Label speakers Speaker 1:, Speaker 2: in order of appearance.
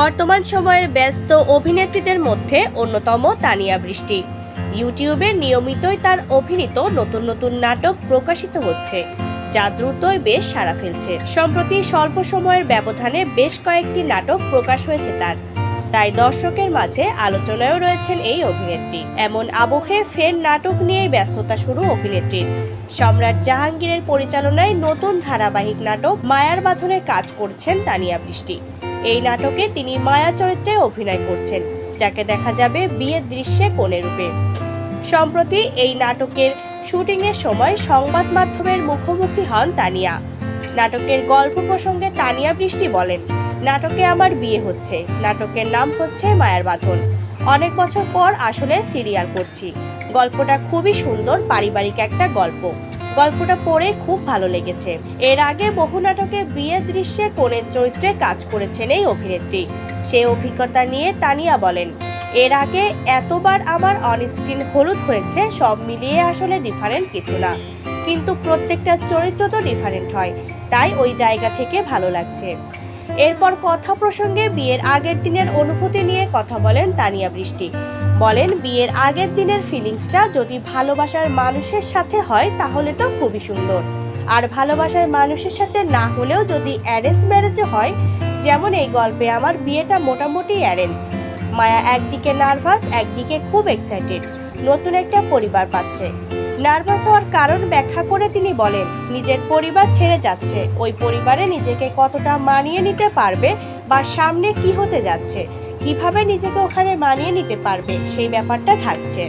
Speaker 1: বর্তমান সময়ের ব্যস্ত অভিনেত্রীদের মধ্যে অন্যতম তানিয়া বৃষ্টি। ইউটিউবে নিয়মিতই তার অভিনীত নতুন নতুন নাটক প্রকাশিত হচ্ছে, যা দ্রুতই বেশ সাড়া ফেলছে। সম্প্রতি স্বল্প সময়ের ব্যবধানে বেশ কয়েকটি নাটক প্রকাশ হয়েছে তার। তাই দর্শকের মাঝে আলোচনায়ও রয়েছেন এই অভিনেত্রী। এমন আবহে ফের নাটক নিয়েই ব্যস্ততা শুরু অভিনেত্রীর সম্রাট জাহাঙ্গীরের পরিচালনায় নতুন ধারাবাহিক নাটক মায়ার বাঁধনে কাজ করছেন তানিয়া বৃষ্টি। এই নাটকে তিনি মায়া চরিত্রে অভিনয় করছেন, যাকে দেখা যাবে বিয়ের দৃশ্যে কোণে রূপে। সম্প্রতি এই নাটকের শুটিংয়ের সময় সংবাদ মাধ্যমের মুখোমুখি হন তানিয়া। নাটকের গল্প প্রসঙ্গে তানিয়া বৃষ্টি বলেন, নাটকে আমার বিয়ে হচ্ছে। নাটকের নাম হচ্ছে মায়ার বাঁধন। অনেক বছর পর আসলে সিরিয়াল করছি। গল্পটা খুবই সুন্দর, পারিবারিক একটা গল্প। গল্পটা পড়ে খুব ভালো লেগেছে। এর আগে বহু নাটকে বিয়ের দৃশ্যে কোণের চরিত্রে কাজ করেছেন এই অভিনেত্রী। সে অভিজ্ঞতা নিয়ে তানিয়া বলেন, এর আগে এতবার আমার অনস্ক্রিন হলুদ হয়েছে, সব মিলিয়ে আসলে ডিফারেন্ট কিছু না। কিন্তু প্রত্যেকটা চরিত্র তো ডিফারেন্ট হয়, তাই ওই জায়গা থেকে ভালো লাগছে। এরপর কথা প্রসঙ্গে বিয়ের আগের দিনের অনুভূতি নিয়ে কথা বলেন তানিয়া বৃষ্টি। বলেন, বিয়ের আগের দিনের ফিলিংসটা যদি ভালোবাসার মানুষের সাথে হয়, তাহলে তো খুবই সুন্দর। আর ভালোবাসার মানুষের সাথে না হলেও যদি অ্যারেঞ্জ ম্যারেজও হয়, যেমন এই গল্পে আমার বিয়েটা মোটামুটি অ্যারেঞ্জ মায়া একদিকে নার্ভাস একদিকে খুব এক্সাইটেড নতুন একটা পরিবার পাচ্ছে। নার্ভাস হওয়ার কারণ ব্যাখ্যা করে তিনি বলেন, নিজের পরিবার ছেড়ে যাচ্ছে। ওই পরিবারে নিজেকে কতটা মানিয়ে নিতে পারবে বা সামনে কি হতে যাচ্ছে? কীভাবে নিজেকে ওখানে মানিয়ে নিতে পারবে সেই ব্যাপারটা থাকছে।